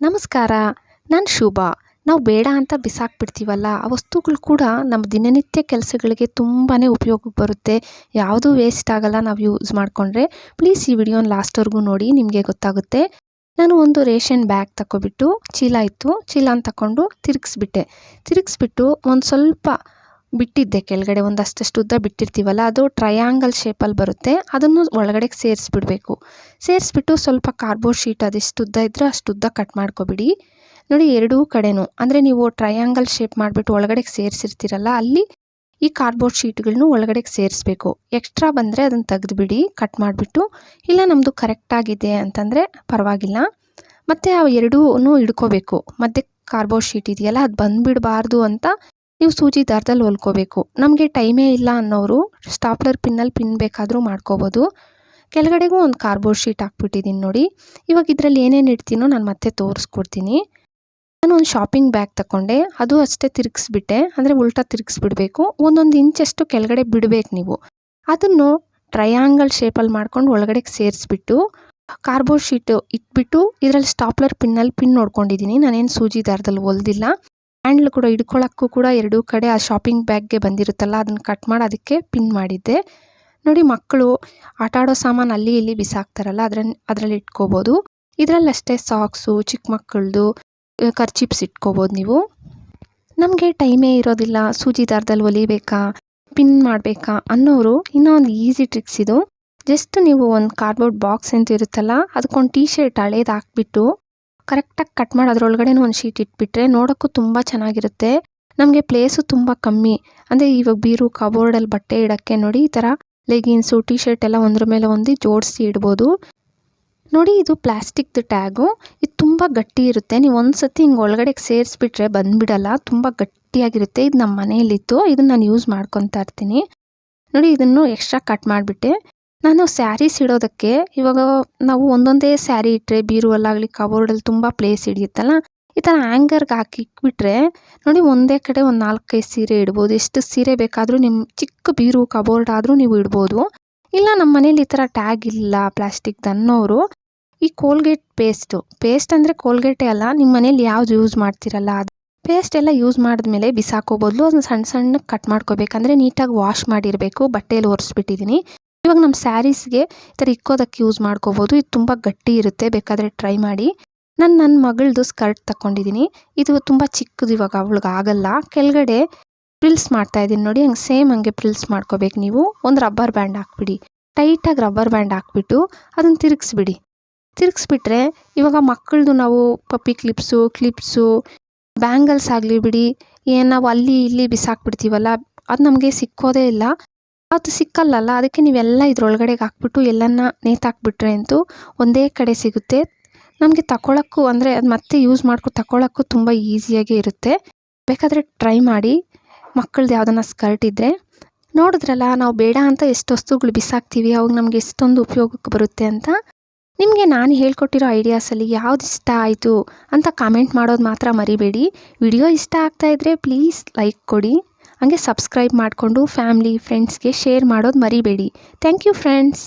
ನಮಸ್ಕಾರ. ನಾನು ಶುಭ. ನಾವು ಬೇಡ ಅಂತ ಬಿಸಾಕ್ಬಿಡ್ತೀವಲ್ಲ, ಆ ವಸ್ತುಗಳು ಕೂಡ ನಮ್ಮ ದಿನನಿತ್ಯ ಕೆಲಸಗಳಿಗೆ ತುಂಬಾ ಉಪಯೋಗಕ್ಕೆ ಬರುತ್ತೆ. ಯಾವುದೂ ವೇಸ್ಟ್ ಆಗಲ್ಲ ನಾವು ಯೂಸ್ ಮಾಡಿಕೊಂಡ್ರೆ. ಪ್ಲೀಸ್ ಈ ವಿಡಿಯೋನ ಲಾಸ್ಟ್ವರೆಗೂ ನೋಡಿ, ನಿಮಗೆ ಗೊತ್ತಾಗುತ್ತೆ. ನಾನು ಒಂದು ರೇಷನ್ ಬ್ಯಾಗ್ ತಗೊಬಿಟ್ಟು ಚೀಲ ಇತ್ತು. ಚೀಲನ ತಗೊಂಡು ತಿರುಗಿಸ್ಬಿಟ್ಟೆ. ತಿರುಗಿಸ್ಬಿಟ್ಟು ಒಂದು ಸ್ವಲ್ಪ ಬಿಟ್ಟಿದ್ದೆ ಕೆಳಗಡೆ ಒಂದು ಅಷ್ಟಷ್ಟು ಉದ್ದ ಬಿಟ್ಟಿರ್ತೀವಲ್ಲ, ಅದು ಟ್ರಯಾಂಗಲ್ ಶೇಪಲ್ಲಿ ಬರುತ್ತೆ. ಅದನ್ನು ಒಳಗಡೆಗೆ ಸೇರಿಸ್ಬಿಡ್ಬೇಕು. ಸೇರಿಸ್ಬಿಟ್ಟು ಸ್ವಲ್ಪ ಕಾರ್ಬೋರ್ಡ್ ಶೀಟ್ ಅದೆಷ್ಟು ಉದ್ದ ಇದ್ದರೆ ಅಷ್ಟು ಉದ್ದ ಕಟ್ ಮಾಡ್ಕೊಬಿಡಿ. ನೋಡಿ, ಎರಡೂ ಕಡೆನೂ, ಅಂದರೆ ನೀವು ಟ್ರಯಾಂಗಲ್ ಶೇಪ್ ಮಾಡಿಬಿಟ್ಟು ಒಳಗಡೆಗೆ ಸೇರಿಸಿರ್ತೀರಲ್ಲ, ಅಲ್ಲಿ ಈ ಕಾರ್ಬೋರ್ಡ್ ಶೀಟ್ಗಳನ್ನೂ ಒಳಗಡೆಗೆ ಸೇರಿಸ್ಬೇಕು. ಎಕ್ಸ್ಟ್ರಾ ಬಂದರೆ ಅದನ್ನು ತೆಗೆದುಬಿಡಿ ಕಟ್ ಮಾಡಿಬಿಟ್ಟು. ಇಲ್ಲ ನಮ್ಮದು ಕರೆಕ್ಟಾಗಿದೆ ಅಂತಂದರೆ ಪರವಾಗಿಲ್ಲ. ಮತ್ತು ಆ ಎರಡೂ ಇಡ್ಕೋಬೇಕು. ಮತ್ತು ಕಾರ್ಬೋರ್ಡ್ ಶೀಟ್ ಇದೆಯಲ್ಲ, ಅದು ಬಂದುಬಿಡಬಾರ್ದು ಅಂತ ನೀವು ಸೂಜಿ ದಾರದಲ್ಲಿ ಹೊಲ್ಕೋಬೇಕು. ನಮಗೆ ಟೈಮೇ ಇಲ್ಲ ಅನ್ನೋರು ಸ್ಟಾಪ್ಲರ್ ಪಿನ್ನಲ್ಲಿ ಪಿನ್ ಬೇಕಾದರೂ ಮಾಡ್ಕೋಬೋದು. ಕೆಳಗಡೆಗೂ ಒಂದು ಕಾರ್ಬೋರ್ಡ್ ಶೀಟ್ ಹಾಕ್ಬಿಟ್ಟಿದ್ದೀನಿ ನೋಡಿ. ಇವಾಗ ಇದರಲ್ಲಿ ಏನೇನು ಇಡ್ತೀನೋ ನಾನು ಮತ್ತೆ ತೋರಿಸ್ಕೊಡ್ತೀನಿ. ನಾನು ಒಂದು ಶಾಪಿಂಗ್ ಬ್ಯಾಗ್ ತಗೊಂಡೆ ಅದು ಅಷ್ಟೇ ತಿರುಗಿಸ್ಬಿಟ್ಟೆ. ಅಂದರೆ ಉಲ್ಟಾ ತಿರುಗಿಸ್ಬಿಡ್ಬೇಕು. ಒಂದೊಂದು ಇಂಚಷ್ಟು ಕೆಳಗಡೆ ಬಿಡಬೇಕು ನೀವು. ಅದನ್ನು ಟ್ರಯಾಂಗಲ್ ಶೇಪಲ್ಲಿ ಮಾಡ್ಕೊಂಡು ಒಳಗಡೆ ಸೇರಿಸ್ಬಿಟ್ಟು ಕಾರ್ಬೋರ್ಡ್ ಶೀಟು ಇಟ್ಬಿಟ್ಟು ಇದರಲ್ಲಿ ಸ್ಟಾಪ್ಲರ್ ಪಿನ್ನಲ್ಲಿ ಪಿನ್ ನೋಡ್ಕೊಂಡಿದ್ದೀನಿ ನಾನೇನು ಸೂಜಿ ದಾರದಲ್ಲಿ ಹೊಲ್ದಿಲ್ಲ. ಹ್ಯಾಂಡ್ಲ್ ಕೂಡ ಹಿಡ್ಕೊಳ್ಳೋಕ್ಕೂ ಕೂಡ ಎರಡೂ ಕಡೆ ಆ ಶಾಪಿಂಗ್ ಬ್ಯಾಗ್ಗೆ ಬಂದಿರುತ್ತಲ್ಲ, ಅದನ್ನು ಕಟ್ ಮಾಡಿ ಅದಕ್ಕೆ ಪಿನ್ ಮಾಡಿದ್ದೆ. ನೋಡಿ ಮಕ್ಕಳು ಆಟ ಆಡೋ ಸಾಮಾನು ಅಲ್ಲಿ ಇಲ್ಲಿ ಬಿಸಾಕ್ತಾರಲ್ಲ ಅದ್ರ ಅದರಲ್ಲಿ ಇಟ್ಕೋಬೋದು. ಇದರಲ್ಲಷ್ಟೇ ಸಾಕ್ಸು ಚಿಕ್ಕ ಮಕ್ಕಳದು ಖರ್ಚಿಪ್ಸ್ ಇಟ್ಕೋಬೋದು ನೀವು. ನಮಗೆ ಟೈಮೇ ಇರೋದಿಲ್ಲ, ಸೂಜಿ ದಾರದಲ್ಲಿ ಹೊಲಿಬೇಕಾ ಪಿನ್ ಮಾಡಬೇಕಾ ಅನ್ನೋರು ಇನ್ನೊಂದು ಈಸಿ ಟ್ರಿಕ್ಸ್ ಇದು. ಜಸ್ಟ್ ನೀವು ಒಂದು ಕಾರ್ಡ್ಬೋರ್ಡ್ ಬಾಕ್ಸ್ ಅಂತ ಇರುತ್ತಲ್ಲ ಅದಕ್ಕೊಂದು ಟೀ ಶರ್ಟ್ ಹಳೇದು ಹಾಕ್ಬಿಟ್ಟು ಕರೆಕ್ಟಾಗಿ ಕಟ್ ಮಾಡಿ ಅದರೊಳಗಡೆ ಒಂದು ಶೀಟ್ ಇಟ್ಬಿಟ್ರೆ ನೋಡೋಕ್ಕೂ ತುಂಬ ಚೆನ್ನಾಗಿರುತ್ತೆ. ನಮಗೆ ಪ್ಲೇಸು ತುಂಬ ಕಮ್ಮಿ. ಅಂದರೆ ಇವಾಗ ಬೀರು ಕಬೋರ್ಡಲ್ಲಿ ಬಟ್ಟೆ ಇಡೋಕ್ಕೆ ನೋಡಿ ಈ ಥರ ಲೆಗಿನ್ಸು ಟಿ ಶರ್ಟ್ ಎಲ್ಲ ಒಂದ್ರ ಮೇಲೆ ಒಂದು ಜೋಡಿಸಿ ಇಡ್ಬೋದು. ನೋಡಿ ಇದು ಪ್ಲಾಸ್ಟಿಕ್ದು ಟ್ಯಾಗು ಇದು ತುಂಬ ಗಟ್ಟಿ ಇರುತ್ತೆ. ನೀವು ಒಂದು ಸತಿ ಹಿಂಗೆ ಒಳಗಡೆಗೆ ಸೇರಿಸ್ಬಿಟ್ರೆ ಬಂದುಬಿಡಲ್ಲ, ತುಂಬ ಗಟ್ಟಿಯಾಗಿರುತ್ತೆ. ಇದು ನಮ್ಮ ಮನೆಯಲ್ಲಿತ್ತು. ಇದನ್ನು ನಾನು ಯೂಸ್ ಮಾಡ್ಕೊತಾ ಇರ್ತೀನಿ. ನೋಡಿ ಇದನ್ನು ಎಕ್ಸ್ಟ್ರಾ ಕಟ್ ಮಾಡಿಬಿಟ್ಟೆ. ನಾನು ಸ್ಯಾರೀಸ್ ಇಡೋದಕ್ಕೆ ಇವಾಗ ನಾವು ಒಂದೊಂದೇ ಸ್ಯಾರಿ ಇಟ್ಟರೆ ಬೀರುವಲ್ಲಾಗಲಿ ಕಬೋರ್ಡಲ್ಲಿ ತುಂಬ ಪ್ಲೇಸ್ ಹಿಡಿಯುತ್ತಲ್ಲ? ಈ ಥರ ಆ್ಯಂಗರ್ಗೆ ಹಾಕಿ ಇಕ್ಬಿಟ್ರೆ ನೋಡಿ ಒಂದೇ ಕಡೆ ಒಂದು ನಾಲ್ಕೈದು ಸೀರೆ ಇಡ್ಬೋದು. ಎಷ್ಟು ಸೀರೆ ಬೇಕಾದರೂ ನಿಮ್ಮ ಚಿಕ್ಕ ಬೀರು, ಕಬೋರ್ಡ್ ಆದರೂ ನೀವು ಇಡ್ಬೋದು. ಇಲ್ಲ ನಮ್ಮ ಮನೇಲಿ ಈ ಥರ ಟ್ಯಾಗ್ ಇಲ್ಲ ಪ್ಲಾಸ್ಟಿಕ್ದು ಅನ್ನೋರು, ಈ ಕೋಲ್ಗೇಟ್ ಪೇಸ್ಟು ಪೇಸ್ಟ್ ಅಂದರೆ ಕೋಲ್ಗೇಟೇ ಅಲ್ಲ ನಿಮ್ಮ ಮನೇಲಿ ಯಾವ್ದು ಯೂಸ್ ಮಾಡ್ತಿರಲ್ಲ ಅದು. ಪೇಸ್ಟ್ ಎಲ್ಲ ಯೂಸ್ ಮಾಡಿದ್ಮೇಲೆ ಬಿಸಾಕೋ ಬದಲು ಅದನ್ನ ಸಣ್ಣ ಸಣ್ಣ ಕಟ್ ಮಾಡ್ಕೋಬೇಕಂದ್ರೆ ನೀಟಾಗಿ ವಾಶ್ ಮಾಡಿರಬೇಕು ಬಟ್ಟೆಯಲ್ಲಿ ಒರೆಸ್ಬಿಟ್ಟಿದ್ದೀನಿ ಇವಾಗ ನಮ್ಮ ಸ್ಯಾರೀಸ್ಗೆ ಈ ಥರ ಇಕ್ಕೋದಕ್ಕೆ ಯೂಸ್ ಮಾಡ್ಕೋಬೋದು. ಇದು ತುಂಬ ಗಟ್ಟಿ ಇರುತ್ತೆ, ಬೇಕಾದರೆ ಟ್ರೈ ಮಾಡಿ. ನಾನು ನನ್ನ ಮಗಳದು ಸ್ಕರ್ಟ್ ತಗೊಂಡಿದ್ದೀನಿ ಇದು ತುಂಬ ಚಿಕ್ಕದು ಇವಾಗ, ಅವಳಿಗೆ ಆಗಲ್ಲ. ಕೆಳಗಡೆ ಪ್ರಿಲ್ಸ್ ಮಾಡ್ತಾ ಇದ್ದೀನಿ ನೋಡಿ, ಹಂಗೆ ಸೇಮ್ ಹಂಗೆ ಪ್ರಿಲ್ಸ್ ಮಾಡ್ಕೋಬೇಕು ನೀವು. ಒಂದು ರಬ್ಬರ್ ಬ್ಯಾಂಡ್ ಹಾಕ್ಬಿಡಿ. ಟೈಟಾಗಿ ರಬ್ಬರ್ ಬ್ಯಾಂಡ್ ಹಾಕ್ಬಿಟ್ಟು ಅದನ್ನು ತಿರುಗಿಸ್ಬಿಡಿ. ತಿರುಗಿಸ್ಬಿಟ್ರೆ ಇವಾಗ ಮಕ್ಕಳದು ನಾವು ಪಪ್ಪಿ ಕ್ಲಿಪ್ಸು ಕ್ಲಿಪ್ಸು, ಬ್ಯಾಂಗಲ್ಸ್ ಆಗಲಿ ಬಿಡಿ, ಏನು ನಾವು ಅಲ್ಲಿ ಇಲ್ಲಿ ಬಿಸಾಕ್ಬಿಡ್ತೀವಲ್ಲ, ಅದು ನಮಗೆ ಸಿಕ್ಕೋದೇ ಇಲ್ಲ. ಅದು ಸಿಕ್ಕಲ್ಲಲ್ಲ? ಅದಕ್ಕೆ ನೀವೆಲ್ಲ ಇದ್ರೊಳಗಡೆಗೆ ಹಾಕ್ಬಿಟ್ಟು ಎಲ್ಲನ್ನ ನೇತಾಕ್ಬಿಟ್ರೆ ಅಂತೂ ಒಂದೇ ಕಡೆ ಸಿಗುತ್ತೆ. ನಮಗೆ ತಗೊಳಕ್ಕೂ ಅಂದರೆ ಅದು ಮತ್ತೆ ಯೂಸ್ ಮಾಡ್ಕೊಂಡು ತಗೊಳಕ್ಕೂ ತುಂಬ ಈಸಿಯಾಗೇ ಇರುತ್ತೆ. ಬೇಕಾದರೆ ಟ್ರೈ ಮಾಡಿ ಮಕ್ಕಳದ್ದು ಯಾವುದನ್ನ ಸ್ಕರ್ಟ್ ಇದ್ದರೆ ನೋಡಿದ್ರಲ್ಲ, ನಾವು ಬೇಡ ಅಂತ ಎಷ್ಟು ವಸ್ತುಗಳು ಬಿಸಾಕ್ತೀವಿ, ಅವಾಗ ನಮಗೆ ಎಷ್ಟೊಂದು ಉಪಯೋಗಕ್ಕೆ ಬರುತ್ತೆ ಅಂತ. ನಿಮಗೆ ನಾನು ಹೇಳ್ಕೊಟ್ಟಿರೋ ಐಡಿಯಾಸಲ್ಲಿ ಯಾವ್ದು ಇಷ್ಟ ಆಯಿತು ಅಂತ ಕಾಮೆಂಟ್ ಮಾಡೋದು ಮಾತ್ರ ಮರಿಬೇಡಿ. ವಿಡಿಯೋ ಇಷ್ಟ ಆಗ್ತಾಯಿದ್ರೆ ಪ್ಲೀಸ್ ಲೈಕ್ ಕೊಡಿ. ಹಂಗೆ ಸಬ್ಸ್ಕ್ರೈಬ್ ಮಾಡಿಕೊಂಡು ಫ್ಯಾಮ್ಲಿ ಫ್ರೆಂಡ್ಸ್ಗೆ ಶೇರ್ ಮಾಡೋದು ಮರಿಬೇಡಿ. Thank you friends